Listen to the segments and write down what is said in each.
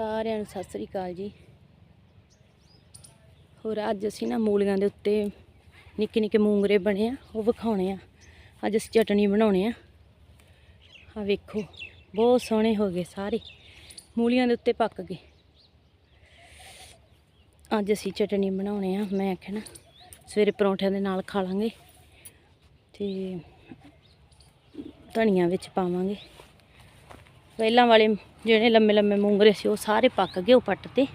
ਸਾਰਿਆਂ ਨੂੰ ਸਤਿ ਸ੍ਰੀ ਅਕਾਲ ਜੀ। ਹੋਰ ਅੱਜ ਅਸੀਂ ਨਾ ਮੂਲੀਆਂ ਦੇ ਉੱਤੇ ਨਿੱਕੇ ਨਿੱਕੇ ਮੂੰਗਰੇ ਬਣੇ ਆ, ਉਹ ਵਿਖਾਉਣੇ ਆ। ਅੱਜ ਅਸੀਂ ਚਟਣੀ ਬਣਾਉਣੇ ਆ। ਆ ਵੇਖੋ, ਬਹੁਤ ਸੋਹਣੇ ਹੋ ਗਏ ਸਾਰੇ। ਮੂਲੀਆਂ ਦੇ ਉੱਤੇ ਪੱਕ ਗਏ। ਅੱਜ ਅਸੀਂ ਚਟਣੀ ਬਣਾਉਣੇ ਆ, ਮੈਂ ਆਖਿਆ ਨਾ, ਸਵੇਰੇ ਪਰੌਂਠਿਆਂ ਦੇ ਨਾਲ ਖਾ ਲਾਂਗੇ ਤੇ ਧਨੀਆ ਵਿੱਚ ਪਾਵਾਂਗੇ। ਪਹਿਲਾਂ ਵਾਲੇ ਜਿਹੜੇ ਲੰਮੇ ਲੰਮੇ ਮੂੰਗਰੇ ਸੀ ਉਹ ਸਾਰੇ ਪੱਕ ਗਏ ਉਹ ਪੱਟ ਤੇ।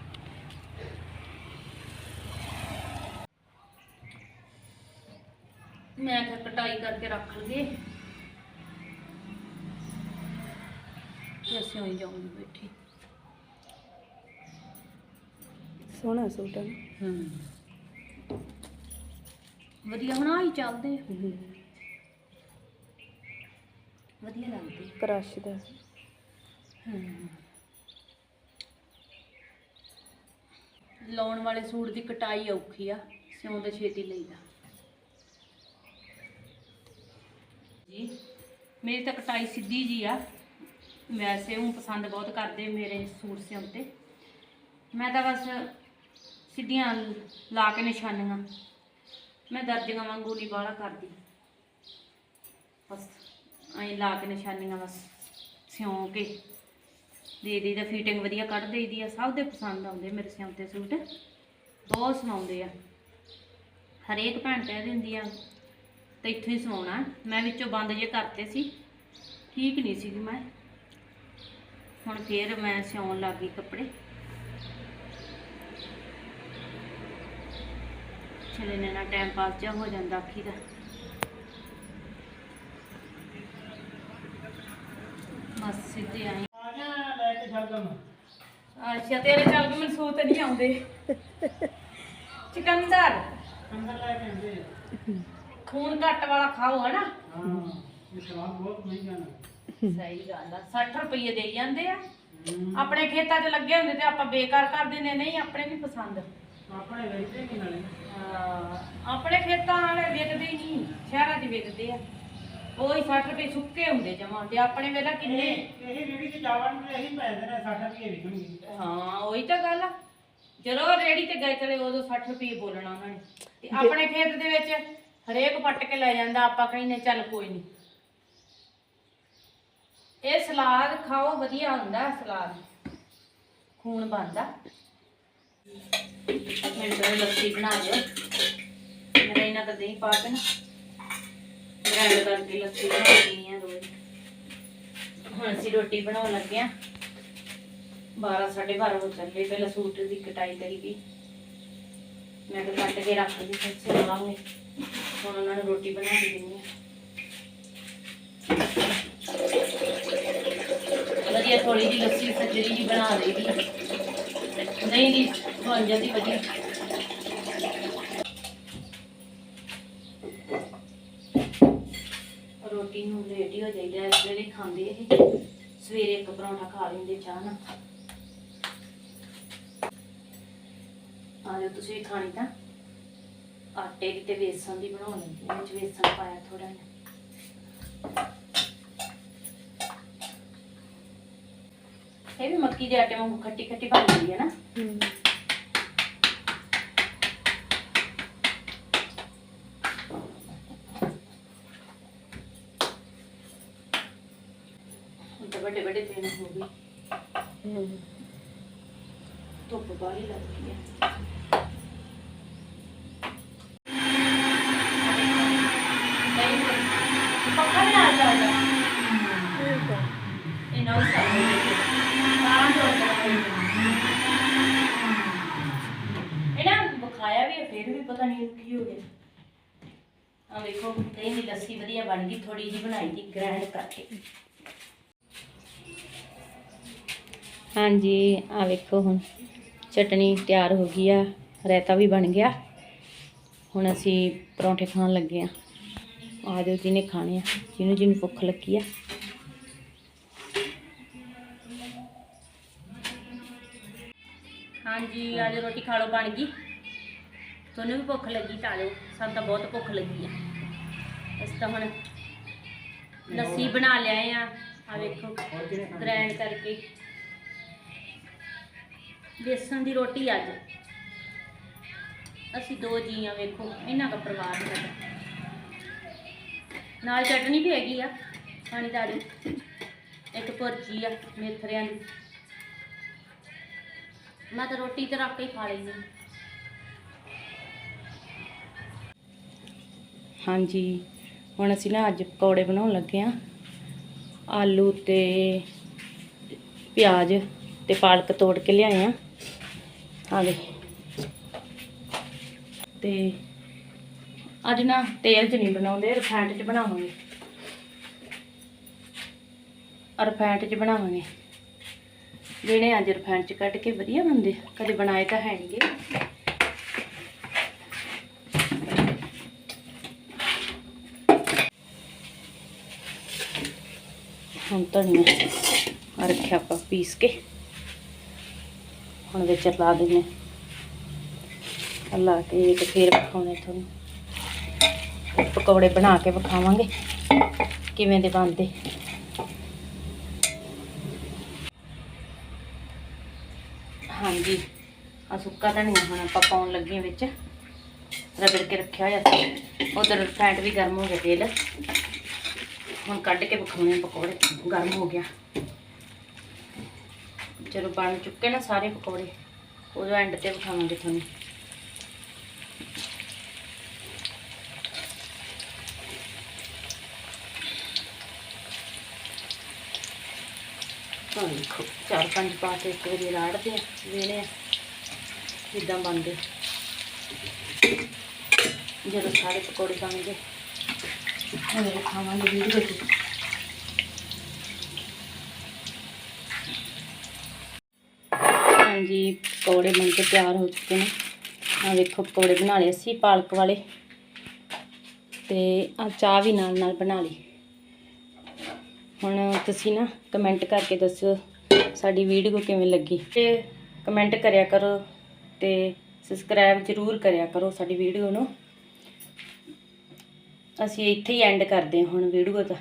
ਮੈਂ ਕਿਹਾ ਕਟਾਈ ਕਰਕੇ ਰੱਖ ਲਈਏ। ਤੇ ਅਸੀਂ ਹੋਈ ਜਾਉਂਗੇ ਬੈਠੀ। ਸੋਹਣਾ ਸੂਟ ਹੈ ਹੂੰ। ਵਧੀਆ ਹੁਣ ਆਹੀ ਚੱਲਦੇ ਵਧੀਆ ਲੱਗਦੇ। ਕ੍ਰਸ਼ ਦਾ। ਲਾਉਣ ਵਾਲੇ ਸੂਟ ਦੀ ਕਟਾਈ ਔਖੀ ਆ, ਸਿਉਂ ਸਿਉਂਦੇ ਛੇਤੀ ਲਈਦਾ। ਜੀ, ਮੇਰੀ ਤਾਂ ਕਟਾਈ ਸਿੱਧੀ ਜੀ ਆ। ਵੈਸੇ ਉਹ ਪਸੰਦ ਬਹੁਤ ਕਰਦੇ ਮੇਰੇ ਸੂਟ ਸਿਉਂਤੇ ਮੈਂ ਤਾਂ ਬਸ ਸਿੱਧੀਆਂ ਲਾ ਕੇ ਨਿਸ਼ਾਨੀਆਂ। ਮੈਂ ਦਰਜੀਆਂ ਵਾਂਗੂ ਨਹੀਂ ਬਾਹਲਾ ਕਰਦੀ। ਬਸ ਐਂ ਲਾ ਕੇ ਨਿਸ਼ਾਨੀਆਂ ਬਸ ਸਿਉਂ ਕੇ। ਦੇ ਦੀ ਫਿਟਿੰਗ ਵਧੀਆ ਕੱਢ ਦੇਈਦੀ ਆ, ਸਭ ਦੇ ਪਸੰਦ ਆਉਂਦੇ ਮੇਰੇ ਸਿਉਂਤੇ ਸੂਟ। ਬਹੁਤ ਸਵਾਉਂਦੇ ਆ। ਹਰੇਕ ਭੈਣ ਕਹਿ ਦਿੰਦੀ ਆ, ਤੇ ਇੱਥੋਂ ਹੀ ਸਵਾਉਣਾ ਮੈਂ ਵਿੱਚੋਂ ਬੰਦ ਜੇ ਕਰਤੇ ਸੀ, ਠੀਕ ਨਹੀਂ ਸੀ ਮੈਂ। ਹੁਣ ਫੇਰ ਮੈਂ ਸਿਉਣ ਲੱਗ ਗਈ ਕੱਪੜੇ। ਚਲੇ ਨੇ ਨਾ ਟਾਈਮ ਪਾਸ ਜਾ ਹੋ ਜਾਂਦਾ ਆਖੀ ਦਾ। ਬਸ ਸਿੱਧੇ ਆਏ ਅੱਛਾ ਤੇਰੇ ਚੱਲ ਕੇ ਮੈਨੂੰ ਸੂਤ ਨਹੀਂ ਆਉਂਦੇ। ਚਿਕੰਦਰ ਖੂਨ ਘੱਟ ਵਾਲਾ ਖਾਓ ਹਨਾ? ਸਹੀ ਗੱਲ ਆ 60 ਰੁਪਏ ਦੇ ਜਾਂਦੇ ਆ। ਆਪਣੇ ਖੇਤਾਂ 'ਚ ਲੱਗੇ ਹੁੰਦੇ ਤੇ ਆਪਾਂ ਬੇਕਾਰ ਕਰ ਦਿੰਦੇ ਨਹੀਂ ਆਪਣੇ ਨਹੀਂ ਪਸੰਦ। ਹਾਂ, ਆਪਣੇ ਖੇਤਾਂ ਵਾਲੇ ਵਿਕਦੇ ਹੀ ਨਹੀਂ ਸ਼ਹਿਰਾਂ 'ਚ ਵਿਕਦੇ ਆ। ਉਹ ਹੀ 60 ਰੁਪਏ ਸੁੱਕੇ ਹੁੰਦੇ ਜਮਾਂ। ਤੇ ਆਪਣੇ ਵੇਲਾ ਕਿੰਨੇ? ਹਾਂ ਉਹੀ ਤਾਂ ਗੱਲ ਆ। ਜਦੋਂ ਰੇੜੀ ਤੇ ਗਏ ਚਲੇ ਉਦੋਂ 60 ਰੁਪਏ ਬੋਲਣਾ ਉਹਨਾਂ ਨੇ। ਤੇ ਆਪਣੇ ਖੇਤ ਦੇ ਵਿੱਚ ਹਰੇਕ ਪੱਟ ਕੇ ਲੈ ਜਾਂਦਾ ਆਪਾਂ ਕਹਿੰਦੇ ਚੱਲ ਕੋਈ ਨਹੀਂ ਇਹ ਸਲਾਦ ਖਾਓ ਵਧੀਆ ਹੁੰਦਾ ਸਲਾਦ। ਖੂਨ ਬਣਦਾ। ਮੇਰੇ ਤੋਂ ਲੱਸੀ ਬਣਾ ਦਿਓ। ਮੇਰਾ ਇਹਨਾਂ ਦਾ ਦਹੀਂ ਪਾ ਕੇ ਨਾ ਗ੍ਰਾਈਂਡ ਕਰਕੇ ਲੱਸੀ ਬਣਾਉਣੀ ਆ ਰੋਜ਼। ਹੁਣ ਅਸੀਂ ਰੋਟੀ ਬਣਾਉਣ ਲੱਗੇ ਆ। 12 12:30 ਹੋ ਚੱਲੇ, ਪਹਿਲਾਂ ਸੂਟ ਦੀ ਕਟਾਈ ਕਰੀ ਗਈ ਮੈਂ ਕਿਹਾ ਕੱਟ ਕੇ ਰੱਖ ਦਿੱਤੀ ਫਿਰ ਸਿਲਾਵਾਂਗੇ ਹੁਣ ਉਹਨਾਂ ਨੂੰ ਰੋਟੀ ਬਣਾ ਕੇ ਦਿੰਦੀ ਆ। ਵਧੀਆ ਥੋੜੀ ਜਿਹੀ ਲੱਸੀ ਸੱਜਰੀ ਜੀ ਬਣਾ ਦੇਈਦੀ ਨਹੀਂ ਦੀ ਬਣ ਜਾਂਦੀ ਵਧੀਆ। ਰੋਟੀ ਨੂੰ ਲੇਟ ਹੀ ਹੋ ਜਾਈਦਾ ਇਸ ਵੇਲੇ ਖਾਂਦੇ ਇਹ। ਸਵੇਰੇ ਇੱਕ ਪਰੌਂਠਾ ਖਾ ਲੈਂਦੇ ਚਾਹ ਨਾਲ। ਆ ਤੁਸੀਂ ਵੀ ਖਾਣੀ ਤਾਂ। ਆਟੇ ਦੀ ਤੇ ਵੇਸਣ ਦੀ ਬਣਾ ਲੈਂਦੀ ਵਿੱਚ ਵੇਸਣ ਪਾਇਆ ਥੋੜਾ ਜਿਹਾ। ਇਹ ਵੀ ਮੱਕੀ ਦੇ ਆਟੇ ਵਾਂਗੂ ਖੱਟੀ ਖੱਟੀ ਬਣ ਜਾਂਦੀ ਹੈ ਨਾ। ਹੁਣ ਵੱਡੇ ਵੱਡੇ ਦਿਨ ਹੋ ਗਏ। ਧੁੱਪ ਬਾਹਲੀ ਲੱਗਦੀ ਹੈ। ਪੱਕਾ ਨਹੀਂ ਆ ਜਾਂਦਾ ਇਹਨਾਂ ਨੂੰ ਸਾਰਾ ਇਹਨਾਂ ਬਖਾਇਆ ਵੀ ਹੈ, ਫਿਰ ਵੀ ਪਤਾ ਨਹੀਂ ਕੀ ਹੋ ਗਿਆ। ਆ ਵੇਖੋ ਦਹੀਂ ਦੀ ਲੱਸੀ ਵਧੀਆ ਬਣ ਗਈ ਥੋੜੀ ਜੀ ਬਣਾਈ ਦੀ ਗ੍ਰਾਈਂਡ ਕਰਕੇ। ਹਾਂਜੀ ਆ ਵੇਖੋ ਹੁਣ। ਚਟਣੀ ਤਿਆਰ ਹੋ ਗਈ ਆ, ਰਾਇਤਾ ਵੀ ਬਣ ਗਿਆ। ਹੁਣ ਅਸੀਂ ਪਰੌਂਠੇ ਖਾਣ ਲੱਗੇ ਆ। ਆ ਜਾਓ ਜਿਹਨੇ ਖਾਣੇ ਆ, ਜਿਹਨੂੰ ਜਿਹਨੂੰ ਭੁੱਖ ਲੱਗੀ ਆ। ਹਾਂਜੀ ਅੱਜ ਰੋਟੀ ਖਾ ਲਓ, ਬਣ ਗਈ। ਤੁਹਾਨੂੰ ਵੀ ਭੁੱਖ ਲੱਗੀ ਤਾਂ ਲਓ ਸਾਨੂੰ ਤਾਂ ਬਹੁਤ ਭੁੱਖ ਲੱਗੀ ਆ। ਅਸੀਂ ਤਾਂ ਹੁਣ ਲੱਸੀ ਬਣਾ ਲਿਆਏ ਆ। ਆ ਵੇਖੋ ਗ੍ਰਾਈਂਡ ਕਰਕੇ। ਬੇਸਣ ਦੀ ਰੋਟੀ ਅੱਜ। ਅਸੀਂ ਦੋ ਜੀ ਆ ਵੇਖੋ, ਇਹਨਾਂ ਦਾ ਪਰਿਵਾਰ ਸਾਡਾ ਨਾਲ ਚਟਨੀ ਵੀ ਹੈਗੀ ਆ, ਪਾਣੀ ਦਾੜੀ ਇੱਕ ਭੁਰਜੀ ਆ, ਮੇਥਰਿਆਂ ਦੀ। ਮੈਂ ਤਾਂ ਰੋਟੀ ਤੇ ਰੱਖ ਕੇ ਖਾ ਲਈ ਹਾਂਜੀ, ਹੁਣ ਅਸੀਂ ਨਾ ਅੱਜ ਪਕੌੜੇ ਬਣਾਉਣ ਲੱਗੇ ਆ ਆਲੂ ਤੇ ਪਿਆਜ਼ ਤੇ ਪਾਲਕ ਤੋੜ ਕੇ ਲਿਆਏ ਆ ਆ ਦੇ ਤੇ ਅੱਜ ਨਾ ਤੇਲ 'ਚ ਨਹੀਂ ਬਣਾਉਂਦੇ ਰਿਫਾਈਂਡ 'ਚ ਬਣਾਵਾਂਗੇ। ਰਿਫਾਈਂਡ 'ਚ ਬਣਾਵਾਂਗੇ। ਜਿਹੜੇ ਅੱਜ ਰਿਫਾਈਂਡ 'ਚ ਕੱਢ ਕੇ ਵਧੀਆ ਬਣਦੇ, ਕਦੇ ਬਣਾਏ ਤਾਂ ਹੈ ਨਹੀਂਗੇ ਹੁਣ ਧਨੀਆ ਰੱਖਿਆ ਆਪਾਂ ਪੀਸ ਕੇ। ਹੁਣ ਵਿੱਚ ਲਾ ਦਿੰਨੇ ਲਾ ਕੇ ਤੇ ਫੇਰ ਵਿਖਾਉਣੇ ਤੁਹਾਨੂੰ ਪਕੌੜੇ ਬਣਾ ਕੇ ਵਿਖਾਵਾਂਗੇ ਕਿਵੇਂ ਦੇ ਬਣਦੇ? ਹਾਂਜੀ ਆ ਸੁੱਕਾ ਧਨੀਆ ਹੁਣ ਆਪਾਂ ਪਾਉਣ ਲੱਗੇ ਹਾਂ ਵਿੱਚ। ਰਗੜ ਕੇ ਰੱਖਿਆ ਹੋਇਆ ਸੀ। ਉਧਰ ਫੈਟ ਵੀ ਗਰਮ ਹੋ ਗਿਆ ਤੇਲ। ਹੁਣ ਕੱਢ ਕੇ ਵਿਖਾਉਣੇ ਪਕੌੜੇ। ਗਰਮ ਹੋ ਗਿਆ। ਜਦੋਂ ਬਣ ਚੁੱਕੇ ਨਾ ਸਾਰੇ ਪਕੌੜੇ, ਉਦੋਂ ਐਂਡ ਤੇ ਵਿਖਾਵਾਂਗੇ ਤੁਹਾਨੂੰ। ਆਹ ਦੇਖੋ, ਚਾਰ ਪੰਜ ਪਾ ਕੇ ਇੱਕ ਵਾਰੀ ਰਾੜਦੇ ਆ ਵੇਣੇ ਆ ਕਿੱਦਾਂ ਬਣਦੇ। ਜਦੋਂ ਸਾਰੇ ਪਕੌੜੇ ਬਣ ਗਏ ਖਾਵਾਂਗੇ ਵੀਡੀਓ 'ਚ ਹਾਂਜੀ, ਪਕੌੜੇ ਬਣ ਕੇ ਤਿਆਰ ਹੋ ਚੁੱਕੇ ਨੇ। ਆ ਵੇਖੋ, ਪਕੌੜੇ ਬਣਾ ਲਏ ਅਸੀਂ ਪਾਲਕ ਵਾਲੇ। ਤੇ ਆ ਚਾਹ ਵੀ ਨਾਲ ਨਾਲ ਬਣਾ ਲਈ। ਹੁਣ ਤੁਸੀਂ ਨਾ ਕਮੈਂਟ ਕਰਕੇ ਦੱਸਿਓ ਸਾਡੀ ਵੀਡੀਓ ਕਿਵੇਂ ਲੱਗੀ। ਤੇ ਕਮੈਂਟ ਕਰਿਆ ਕਰੋ ਤੇ ਸਬਸਕ੍ਰਾਈਬ ਜ਼ਰੂਰ ਕਰਿਆ ਕਰੋ ਸਾਡੀ ਵੀਡੀਓ ਨੂੰ। ਅਸੀਂ ਇੱਥੇ ਹੀ ਐਂਡ ਕਰਦੇ ਹਾਂ ਹੁਣ ਵੀਡੀਓ ਦਾ।